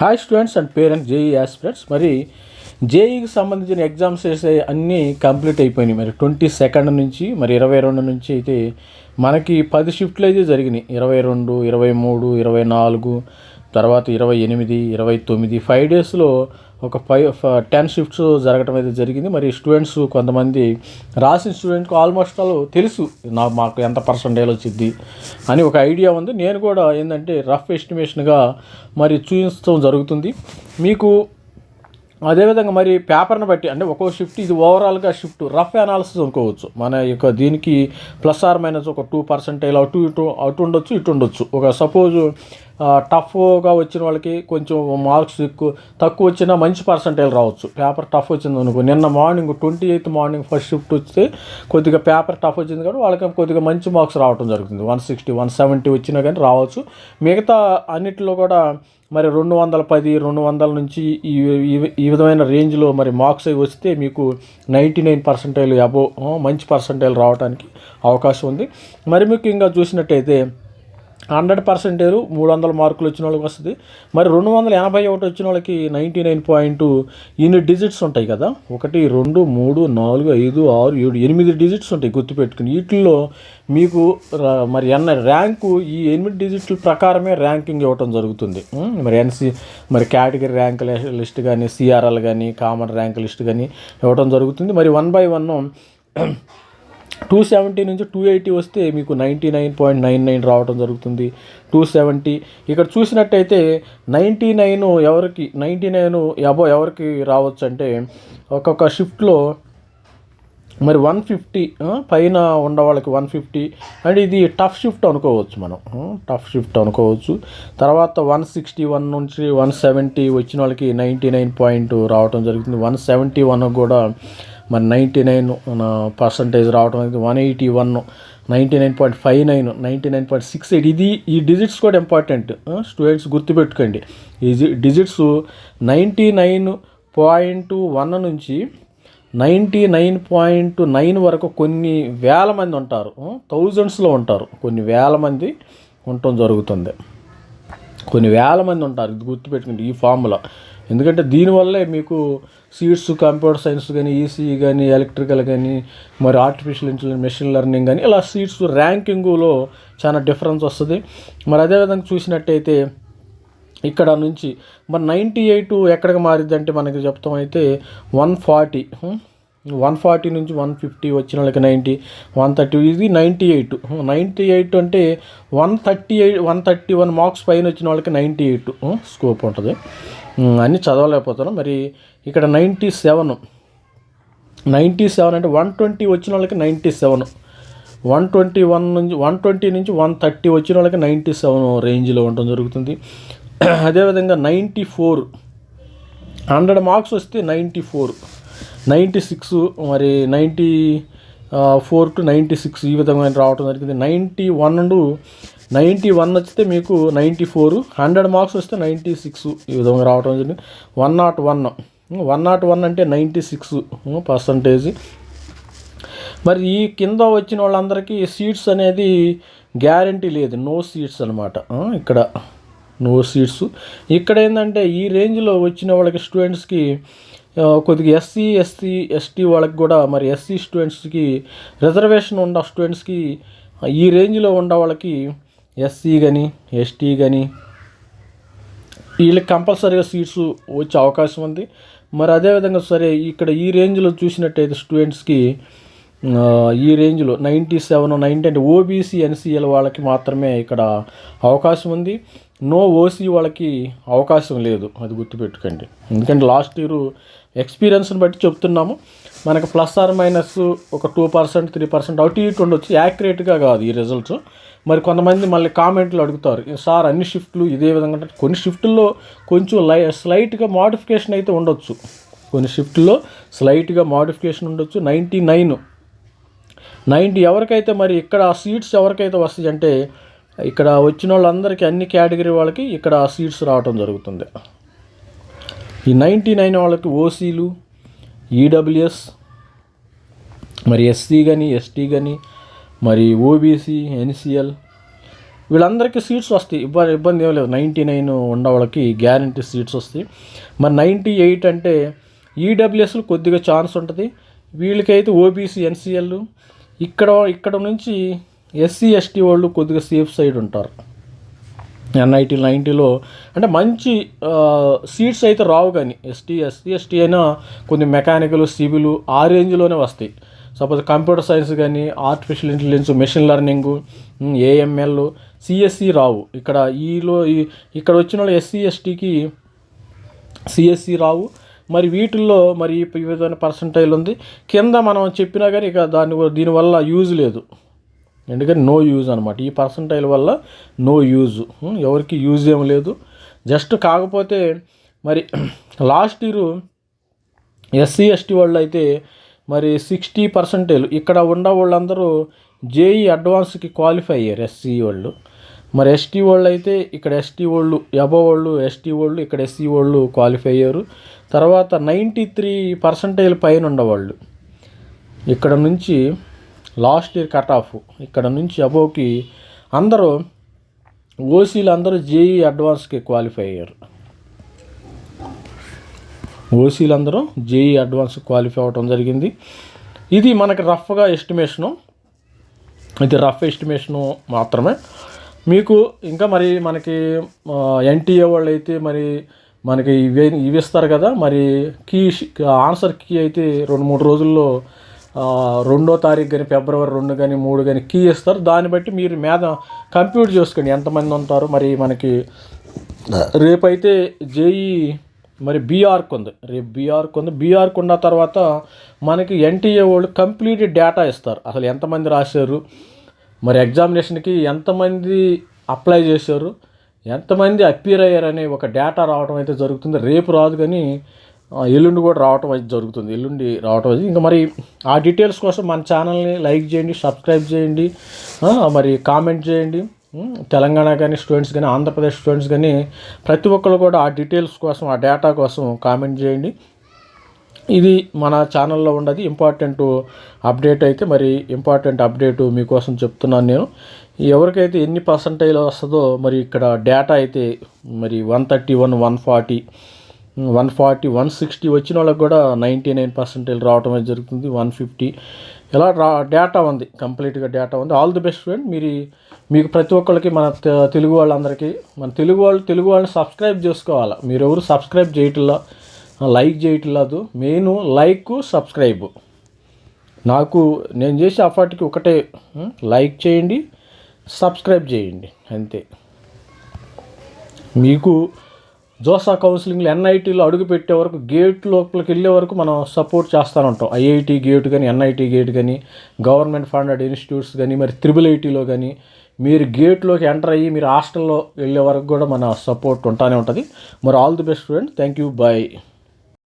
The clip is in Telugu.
Hi students and parents JEE aspirants మరి జేఈకి సంబంధించిన ఎగ్జామ్స్ వేసే అన్నీ కంప్లీట్ అయిపోయినాయి. మరి ట్వంటీ సెకండ్ నుంచి మరి ఇరవై రెండు నుంచి అయితే మనకి పది షిఫ్ట్లు అయితే జరిగినాయి. ఇరవై రెండు ఇరవై మూడు ఇరవై నాలుగు తర్వాత ఇరవై ఎనిమిది ఇరవై తొమ్మిది ఫైవ్ డేస్లో ఒక ఫైవ్ టెన్ షిఫ్ట్స్ జరగటం అయితే జరిగింది. మరి స్టూడెంట్స్ కొంతమంది రాసిన స్టూడెంట్కి ఆల్మోస్ట్ ఆల్ తెలుసు నా మాకు ఎంత పర్సంటేజ్ వచ్చింది అని ఒక ఐడియా ఉంది. నేను కూడా ఏంటంటే రఫ్ ఎస్టిమేషన్గా మరి చూపించడం జరుగుతుంది. మీకు అదేవిధంగా మరి పేపర్ని బట్టి అంటే ఒక్కో షిఫ్ట్ ఇది ఓవరాల్గా షిఫ్ట్ రఫ్ అనాలిసిస్ అనుకోవచ్చు. మన యొక్క దీనికి ప్లస్ ఆర్ మైనస్ ఒక టూ పర్సెంటేజ్ అటు ఇటు అటు ఉండొచ్చు ఇటు ఉండొచ్చు. ఒక సపోజ్ టఫ్గా వచ్చిన వాళ్ళకి కొంచెం మార్క్స్ ఎక్కువ తక్కువ వచ్చినా మంచి పర్సంటేజ్ రావచ్చు. పేపర్ టఫ్ వచ్చింది అనుకో నిన్న morning twenty eighth morning first shift వస్తే కొద్దిగా పేపర్ టఫ్ వచ్చింది కాబట్టి వాళ్ళకి కొద్దిగా మంచి మార్క్స్ రావడం జరుగుతుంది. వన్ సిక్స్టీ వన్ సెవెంటీ వచ్చినా కానీ రావచ్చు. మిగతా అన్నిటిలో కూడా మరి రెండు వందల పది రెండు వందల నుంచి ఈ ఈ- విధమైన రేంజ్లో మరి మార్క్స్ అవి వస్తే మీకు నైంటీ నైన్ పర్సెంటేజ్ అబో మంచి పర్సెంటేజ్ రావడానికి అవకాశం ఉంది. మరి మీకు ఇంకా చూసినట్టయితే హండ్రెడ్ పర్సెంటేజ్ మూడు వందల మార్కులు వచ్చిన వాళ్ళకి వస్తుంది. మరి రెండు వందల ఎనభై ఒకటి వచ్చిన వాళ్ళకి నైంటీ నైన్ పాయింట్ ఇన్ని డిజిట్స్ ఉంటాయి కదా. ఒకటి రెండు మూడు నాలుగు ఐదు ఆరు ఏడు ఎనిమిది డిజిట్స్ ఉంటాయి గుర్తుపెట్టుకుని. వీటిల్లో మీకు మరి ఎన్న ర్యాంకు ఈ ఎనిమిది డిజిట్ల ప్రకారమే ర్యాంకింగ్ ఇవ్వటం జరుగుతుంది. మరి ఎన్సి మరి కేటగిరీ ర్యాంక్ లిస్ట్ కానీ సిఆర్ఎల్ కానీ కామన్ ర్యాంక్ లిస్ట్ కానీ ఇవ్వటం జరుగుతుంది. మరి one by one two seventy నుంచి టూ ఎయిటీ వస్తే మీకు ninety nine point nine nine రావడం జరుగుతుంది. టూ సెవెంటీ ఇక్కడ చూసినట్టయితే నైంటీ నైన్ ఎవరికి నైంటీ నైన్ అబో ఎవరికి రావచ్చు అంటే ఒక్కొక్క షిఫ్ట్లో మరి వన్ ఫిఫ్టీ పైన ఉన్న వాళ్ళకి వన్ ఫిఫ్టీ. అండ్ ఇది టఫ్ షిఫ్ట్ అనుకోవచ్చు మనం. టఫ్ షిఫ్ట్ అనుకోవచ్చు. తర్వాత వన్ సిక్స్టీ వన్ నుంచి వన్ సెవెంటీ వచ్చిన వాళ్ళకి నైంటీ నైన్ పాయింట్ రావడం జరుగుతుంది. వన్ సెవెంటీ వన్ కూడా మరి నైంటీ నైన్ పర్సంటేజ్ రావడం అనేది one eighty one ninety nine point five nine ninety nine point six eight ఇది ఈ డిజిట్స్ కూడా ఇంపార్టెంట్ స్టూడెంట్స్ గుర్తుపెట్టుకోండి. ఈ digits ninety nine point one నుంచి నైంటీ నైన్ పాయింట్ నైన్ వరకు కొన్ని వేల మంది ఉంటారు. థౌజండ్స్లో ఉంటారు. కొన్ని వేల మంది ఉండటం జరుగుతుంది. కొన్ని వేల మంది ఉంటారు. ఇది గుర్తుపెట్టుకోండి ఈ ఫార్ములా ఎందుకంటే దీనివల్లే మీకు సీట్స్ కంప్యూటర్ సైన్స్ కానీ ఈసీఈ కానీ ఎలక్ట్రికల్ కానీ మరి ఆర్టిఫిషియల్ ఇంటెలిజెన్స్ మెషిన్ లెర్నింగ్ కానీ ఇలా సీట్స్ ర్యాంకింగ్లో చాలా డిఫరెన్స్ వస్తుంది. మరి అదేవిధంగా చూసినట్టయితే ఇక్కడ నుంచి మరి నైంటీ ఎయిట్ ఎక్కడికి మారింది అంటే మనకి చెప్తాం అయితే వన్ ఫార్టీ వన్ ఫార్టీ నుంచి వన్ ఫిఫ్టీ వచ్చిన వాళ్ళకి నైంటీ వన్ థర్టీ ఇది నైంటీ ఎయిట్ నైంటీ ఎయిట్ అంటే one thirty eight one thirty one marks పైన వచ్చిన వాళ్ళకి నైంటీ ఎయిట్ స్కోప్ ఉంటుంది. అన్నీ చదవలేకపోతున్నాం. మరి ఇక్కడ నైంటీ సెవెన్ నైంటీ సెవెన్ అంటే వన్ ట్వంటీ వచ్చిన వాళ్ళకి ninety seven one twenty one నుంచి వన్ ట్వంటీ నుంచి వన్ థర్టీ వచ్చిన వాళ్ళకి నైంటీ సెవెన్ రేంజ్లో ఉండడం జరుగుతుంది. అదేవిధంగా నైంటీ ఫోర్ హండ్రెడ్ మార్క్స్ వస్తే నైంటీ ఫోర్ నైంటీ సిక్స్ మరి ninety four to ninety six ఈ విధంగా రావడం జరిగింది. నైంటీ వన్ నైంటీ వన్ వచ్చితే మీకు నైంటీ ఫోర్ హండ్రెడ్ మార్క్స్ వస్తే నైంటీ సిక్స్ ఈ విధంగా రావడం జరిగింది. One not one one not one అంటే నైంటీ సిక్స్ పర్సంటేజ్. మరి ఈ కింద వచ్చిన వాళ్ళందరికీ సీట్స్ అనేది గ్యారంటీ లేదు. నో సీట్స్ అనమాట ఇక్కడ నో సీట్స్. ఇక్కడ ఏంటంటే ఈ రేంజ్లో వచ్చిన వాళ్ళకి స్టూడెంట్స్కి కొద్దిగా ఎస్సీ ఎస్సీ ఎస్టీ వాళ్ళకి కూడా మరి ఎస్సీ స్టూడెంట్స్కి రిజర్వేషన్ ఉన్న స్టూడెంట్స్కి ఈ రేంజ్లో ఉన్న వాళ్ళకి ఎస్సీ కానీ ఎస్టీ కానీ వీళ్ళకి కంపల్సరీగా సీట్స్ వచ్చే అవకాశం ఉంది. మరి అదేవిధంగా సరే ఇక్కడ ఈ రేంజ్లో చూసినట్టయితే స్టూడెంట్స్కి ఈ రేంజ్లో నైంటీ సెవెన్ నైంటీ అంటే ఓబీసీ ఎన్సీఎల్ వాళ్ళకి మాత్రమే ఇక్కడ అవకాశం ఉంది. నో ఓసీ వాళ్ళకి అవకాశం లేదు అది గుర్తుపెట్టుకోండి. ఎందుకంటే లాస్ట్ ఇయర్ ఎక్స్పీరియన్స్ని బట్టి చెప్తున్నాము. మనకు ప్లస్ ఆర్ మైనస్ ఒక టూ పర్సెంట్ త్రీ పర్సెంట్ అవుట్ ఇటు ఉండొచ్చు. యాక్యురేట్గా కాదు ఈ రిజల్ట్స్ మరి కొంతమంది మళ్ళీ కామెంట్లు అడుగుతారు సార్ అన్ని షిఫ్ట్లు ఇదే విధంగా కొన్ని షిఫ్ట్లో కొంచెం లై స్లైట్గా మాడిఫికేషన్ అయితే ఉండొచ్చు. కొన్ని షిఫ్ట్లో స్లైట్గా మాడిఫికేషన్ ఉండొచ్చు. నైంటీ నైన్ నైంటీ ఎవరికైతే మరి ఇక్కడ సీట్స్ ఎవరికైతే వస్తాయి అంటే ఇక్కడ వచ్చిన వాళ్ళందరికీ అన్ని కేటగిరీ వాళ్ళకి ఇక్కడ సీట్స్ రావటం జరుగుతుంది. ఈ నైంటీ నైన్ వాళ్ళకి ఓసీలు ఈడబ్ల్యూఎస్ మరి ఎస్సీ కానీ ఎస్టీ కానీ మరి ఓబీసీ ఎన్సిఎల్ వీళ్ళందరికీ సీట్స్ వస్తాయి. ఇబ్బంది ఇబ్బంది ఏం లేదు. నైంటీ నైన్ ఉన్న వాళ్ళకి గ్యారంటీ సీట్స్ వస్తాయి. మరి నైంటీ ఎయిట్ అంటే ఈడబ్ల్యూఎస్లు కొద్దిగా ఛాన్స్ ఉంటుంది. వీళ్ళకైతే ఓబీసీ ఎన్సీఎల్ ఇక్కడ ఇక్కడ నుంచి ఎస్సీ ఎస్టీ వాళ్ళు కొద్దిగా సేఫ్ సైడ్ ఉంటారు. ఎన్ఐటీ నైంటీలో అంటే మంచి సీట్స్ అయితే రావు కానీ. ఎస్టీ ఎస్సీ ఎస్టీ అయినా కొన్ని మెకానికల్ సివిల్ ఆ రేంజ్లోనే వస్తాయి. సపోజ్ కంప్యూటర్ సైన్స్ కానీ artificial intelligence machine learning AML CSC రావు. ఇక్కడ ఈలో ఈ- ఇక్కడ వచ్చిన వాళ్ళు ఎస్సీ ఎస్టీకి సిఎస్సి రావు. మరి వీటిల్లో మరి ఈ విధమైన పర్సంటైల్ ఉంది. కింద మనం చెప్పినా కానీ ఇక దాని దీనివల్ల యూజ్ లేదు. ఎందుకంటే నో యూజ్ అనమాట ఈ పర్సంటైల్ వల్ల నో యూజ్ ఎవరికి యూజ్ ఏం లేదు. జస్ట్ కాకపోతే మరి లాస్ట్ ఇయర్ ఎస్సీ ఎస్టీ వాళ్ళు అయితే మరి సిక్స్టీ పర్సెంటేజ్ ఇక్కడ ఉన్న వాళ్ళందరూ జేఈ అడ్వాన్స్కి క్వాలిఫై అయ్యారు ఎస్సీ వాళ్ళు. మరి ఎస్టీ వాళ్ళు అయితే ఇక్కడ ఎస్టీ వాళ్ళు ఎబో వాళ్ళు ఎస్టీ వాళ్ళు ఇక్కడ ఎస్సీ వాళ్ళు క్వాలిఫై అయ్యారు. తర్వాత నైంటీ త్రీ పర్సెంటేజ్ పైన ఉండేవాళ్ళు ఇక్కడ నుంచి లాస్ట్ ఇయర్ కట్ ఆఫ్. ఇక్కడ నుంచి అబోవ్కి అందరూ ఓసీలు అందరూ జేఈ అడ్వాన్స్కి క్వాలిఫై అయ్యారు. ఓసీలు అందరూ జేఈ అడ్వాన్స్ క్వాలిఫై అవ్వడం జరిగింది. ఇది మనకి రఫ్గా ఎస్టిమేషను. ఇది రఫ్ ఎస్టిమేషను మాత్రమే. మీకు ఇంకా మరి మనకి ఎన్టీఏ వాళ్ళు అయితే మరి మనకి ఇవి ఇవి ఇస్తారు కదా మరి కీ ఆన్సర్ కీ అయితే రెండు మూడు రోజుల్లో రెండో తారీఖు కానీ ఫిబ్రవరి రెండు కానీ మూడు కానీ కీ ఇస్తారు. దాన్ని బట్టి మీరు మీద కంప్యూట్ చేసుకోండి. ఎంతమంది ఉంటారు? మరి మనకి రేపైతే జేఈ మరి బీఆర్క్ ఉంది. రేపు బీఆర్క్ ఉంది. బీఆర్క్ ఉన్న తర్వాత మనకి ఎన్టీఏ వాళ్ళు కంప్లీట్ డేటా ఇస్తారు. అసలు ఎంతమంది రాశారు? మరి ఎగ్జామినేషన్కి ఎంతమంది అప్లై చేశారు? ఎంతమంది అప్పీర్ అయ్యారనే ఒక డేటా రావడం అయితే జరుగుతుంది. రేపు రాదు కానీ ఎల్లుండి కూడా రావటం అయితే జరుగుతుంది. ఎల్లుండి రావటం అయితే ఇంకా మరి ఆ డీటెయిల్స్ కోసం మన ఛానల్ని లైక్ చేయండి సబ్స్క్రైబ్ చేయండి మరి కామెంట్ చేయండి. తెలంగాణ కానీ స్టూడెంట్స్ కానీ ఆంధ్రప్రదేశ్ స్టూడెంట్స్ కానీ ప్రతి ఒక్కరు కూడా ఆ డీటెయిల్స్ కోసం ఆ డేటా కోసం కామెంట్ చేయండి. ఇది మన ఛానల్లో ఉన్నది. ఇంపార్టెంట్ అప్డేట్ అయితే మరి ఇంపార్టెంట్ అప్డేట్ మీకోసం చెప్తున్నాను నేను. ఎవరికైతే ఎన్ని పర్సంటేజ్ వస్తుందో మరి ఇక్కడ డేటా అయితే మరి one thirty one one forty one forty one sixty వచ్చిన వాళ్ళకి కూడా నైంటీ నైన్ పర్సెంటేజ్ రావడం జరుగుతుంది వన్ ఫిఫ్టీ. ఇలా రా డేటా ఉంది కంప్లీట్గా డేటా ఉంది. ఆల్ ది బెస్ట్ ఫ్రెండ్ మీరు మీకు ప్రతి ఒక్కరికి మన తెలుగు వాళ్ళందరికీ మన తెలుగు వాళ్ళు తెలుగు వాళ్ళని సబ్స్క్రైబ్ చేసుకోవాలి? మీరు ఎవరు సబ్స్క్రైబ్ చేయట్లా? లైక్ చేయట్లేదు. మెయిన్ లైక్ సబ్స్క్రైబ్ నాకు నేను చేసే అఫర్ట్కి ఒకటే లైక్ చేయండి సబ్స్క్రైబ్ చేయండి. అంతే. మీకు జోసా కౌన్సిలింగ్లో ఎన్ఐటీలో అడుగు పెట్టే వరకు గేట్ లోపలికి వెళ్ళే వరకు మనం సపోర్ట్ చేస్తూనే ఉంటాం. ఐఐటి గేట్ కానీ ఎన్ఐటి గేట్ కానీ గవర్నమెంట్ ఫండెడ్ ఇన్స్టిట్యూట్స్ కానీ మరి త్రిబుల్ ఐటీలో కానీ మీరు గేట్లోకి ఎంటర్ అయ్యి మీరు హాస్టల్లో వెళ్ళే వరకు కూడా మన సపోర్ట్ ఉంటానే ఉంటుంది. మరి all the best student. Thank you bye.